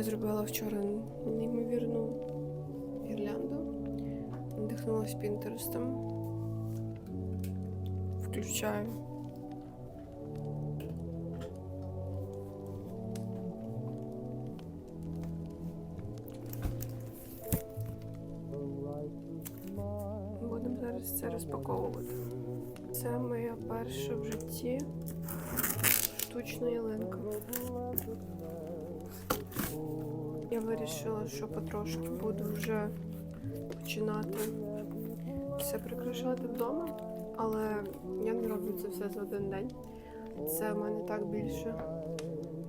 Я зробила вчора неймовірну гірлянду. Надихнулася Пінтерестом. Включаю. Будемо зараз це розпаковувати. Це моя перша в житті штучна ялинка. Вирішила, що потрошки буду вже починати все прикрашати вдома, але я не роблю це все за один день. Це в мене так більше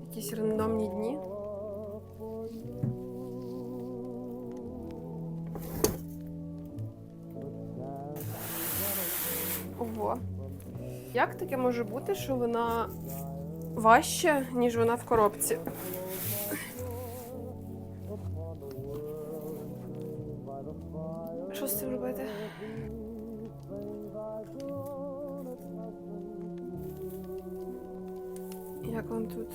якісь рандомні дні. Ого. Як таке може бути, що вона важча, ніж вона в коробці? Що з цим робити? Як вам тут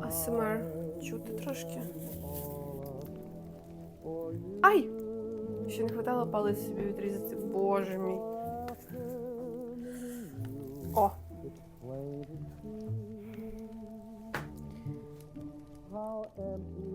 АСМР чути трошки? Ай! Ще не хватало палець собі відрізати. Боже мій. О! How empty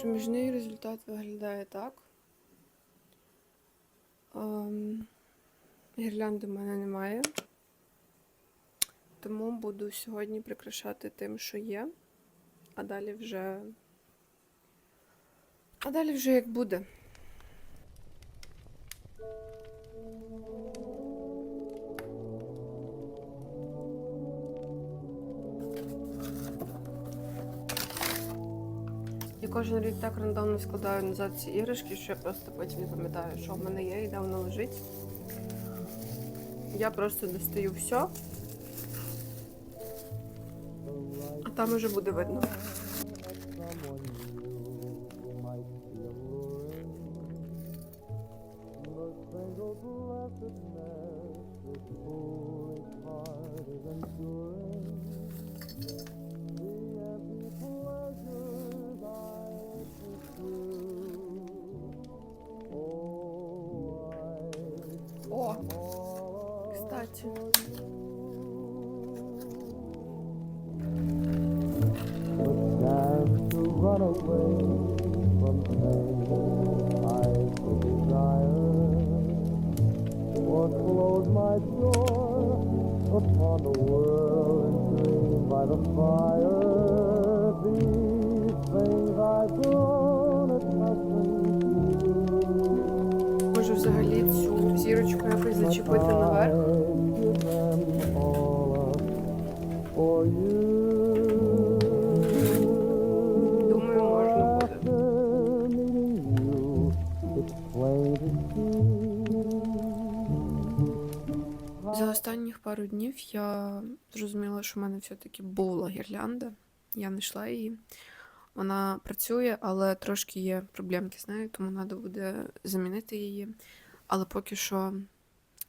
Проміжний результат виглядає так. Ем, гірлянди в мене немає. Тому буду сьогодні прикрашати тим, що є. А далі вже. А далі вже як буде. Кожен рік так рандомно складаю назад ці іграшки, що я просто потім не пам'ятаю, що в мене є і де воно лежить. Я просто достаю все, а там уже буде видно. Run away from pain I could desire, or close my door upon the world and dream by the fire. These things grown accustomed to. Можу взагалі цю зірочку якось зачепити наверх. For you. За останніх пару днів я зрозуміла, що в мене все-таки була гірлянда. Я знайшла її. Вона працює, але трошки є проблемки з нею, тому треба буде замінити її. Але поки що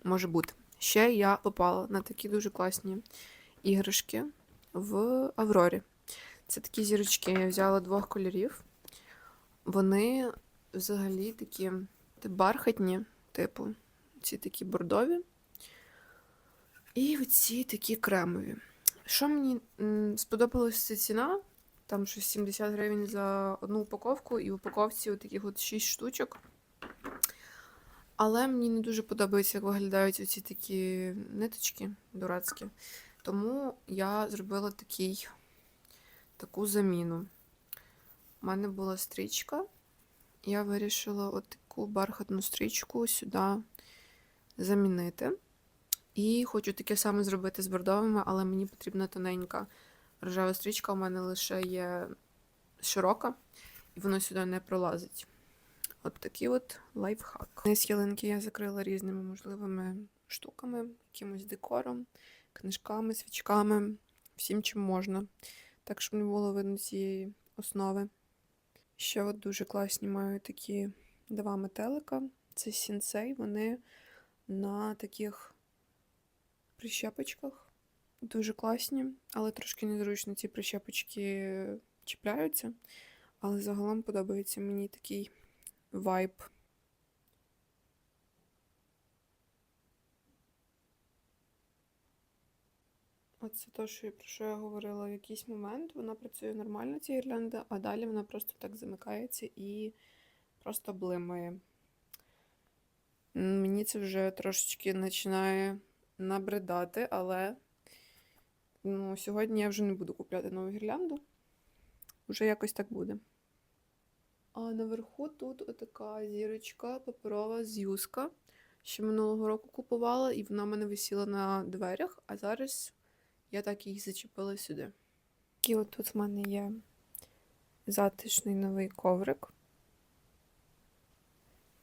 може бути. Ще я попала на такі дуже класні іграшки в Аврорі. Це такі зірочки. Я взяла двох кольорів. Вони взагалі такі бархатні, типу, ці такі бордові. І оці такі кремові. Що мені сподобалася ціна? Там щось 70 гривень за одну упаковку, і в упаковці таких от 6 штучок. Але мені не дуже подобається, як виглядають оці такі ниточки дурацькі. Тому я зробила такий, таку заміну. У мене була стрічка. Я вирішила от таку бархатну стрічку сюди замінити. І хочу таке саме зробити з бордовими, але мені потрібна тоненька рожева стрічка. У мене лише є широка, і воно сюди не пролазить. От такий от лайфхак. Низ ялинки я закрила різними можливими штуками, якимось декором, книжками, свічками, всім чим можна. Так, щоб не було видно цієї основи. Ще от дуже класні маю такі два метелика. Це сінсей, вони на таких прищепочках. Дуже класні, але трошки незручно ці прищепочки чіпляються. Але загалом подобається мені такий вайб. Оце те, що про що я говорила в якийсь момент. Вона працює нормально, ця гірлянда, а далі вона просто так замикається і просто блимає. Мені це вже трошечки починає набридати, але ну, сьогодні я вже не буду купляти нову гірлянду. Вже якось так буде. А наверху тут отака зірочка паперова з юска. Ще минулого року купувала, і вона в мене висіла на дверях, а зараз я так її зачепила сюди. І от тут в мене є затишний новий коврик.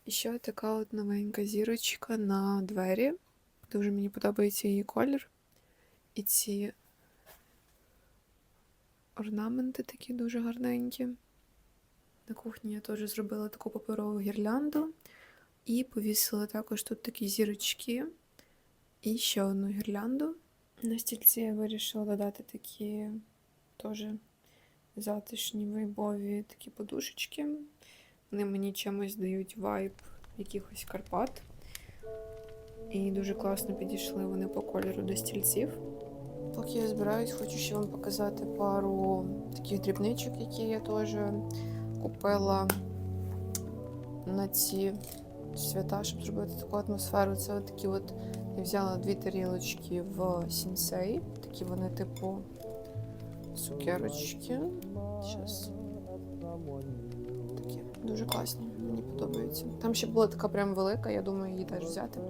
І ще така от новенька зірочка на двері. Дуже мені подобається її колір. І ці орнаменти такі дуже гарненькі. На кухні я теж зробила таку паперову гірлянду і повісила також тут такі зірочки і ще одну гірлянду. На стільці я вирішила додати такі теж затишні вайбові такі подушечки. Вони мені чимось дають вайб якихось Карпат. І дуже класно підійшли вони по кольору до стільців. Поки я збираюсь, хочу ще вам показати пару таких дрібничок, які я теж купила на ці свята, щоб зробити таку атмосферу. Це от такі от я взяла дві тарілочки в сінсей. Такі вони, типу, цукерочки. Щас. Такі дуже класні, мені подобаються. Там ще була така прям велика, я думаю, її теж взяти.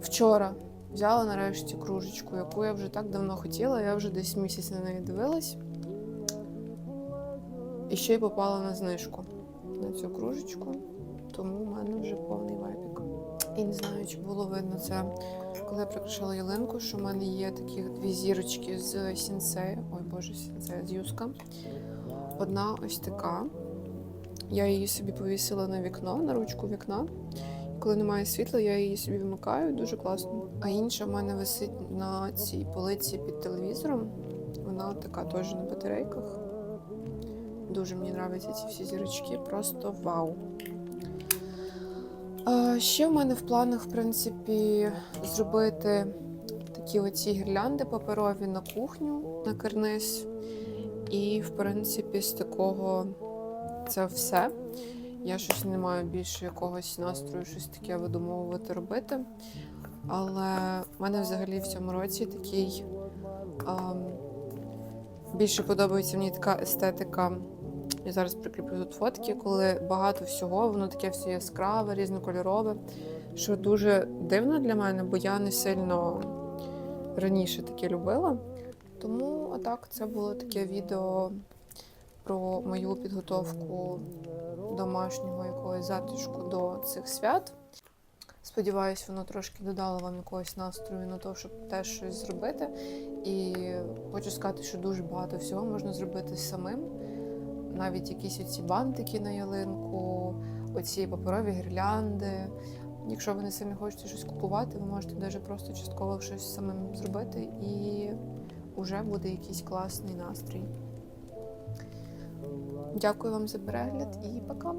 Вчора взяла нарешті кружечку, яку я вже так давно хотіла. Я вже десь місяць на неї дивилась. І ще й попала на знижку на цю кружечку. Тому в мене вже повний вайпік. І не знаю, чи було видно це, коли я прикрашала ялинку, що в мене є такі дві зірочки з сінсею. Ой, боже, сінсею з юска. Одна ось така. Я її собі повісила на вікно, на ручку вікна. Коли немає світла, я її собі вимикаю, дуже класно. А інша в мене висить на цій полиці під телевізором. Вона така теж на батарейках. Дуже мені подобаються ці всі зірочки, просто вау. А, ще в мене в планах, в принципі, зробити такі оці гірлянди паперові на кухню, на карниз. І, в принципі, з такого це все. Я щось не маю більше якогось настрою, щось таке видумовувати робити. Але в мене взагалі в цьому році такий ам, більше подобається мені така естетика. Я зараз прикріплю тут фотки, коли багато всього, воно таке все яскраве, різнокольорове, що дуже дивно для мене, бо я не сильно раніше таке любила. Тому отак це було таке відео про мою підготовку домашнього якогось затишку до цих свят. Сподіваюсь, воно трошки додало вам якогось настрою на те, щоб теж щось зробити. І хочу сказати, що дуже багато всього можна зробити самим. Навіть якісь оці бантики на ялинку, оці паперові гірлянди. Якщо ви не сильно хочете щось купувати, ви можете навіть просто частково щось самим зробити, і вже буде якийсь класний настрій. Дякую вам за перегляд і пока!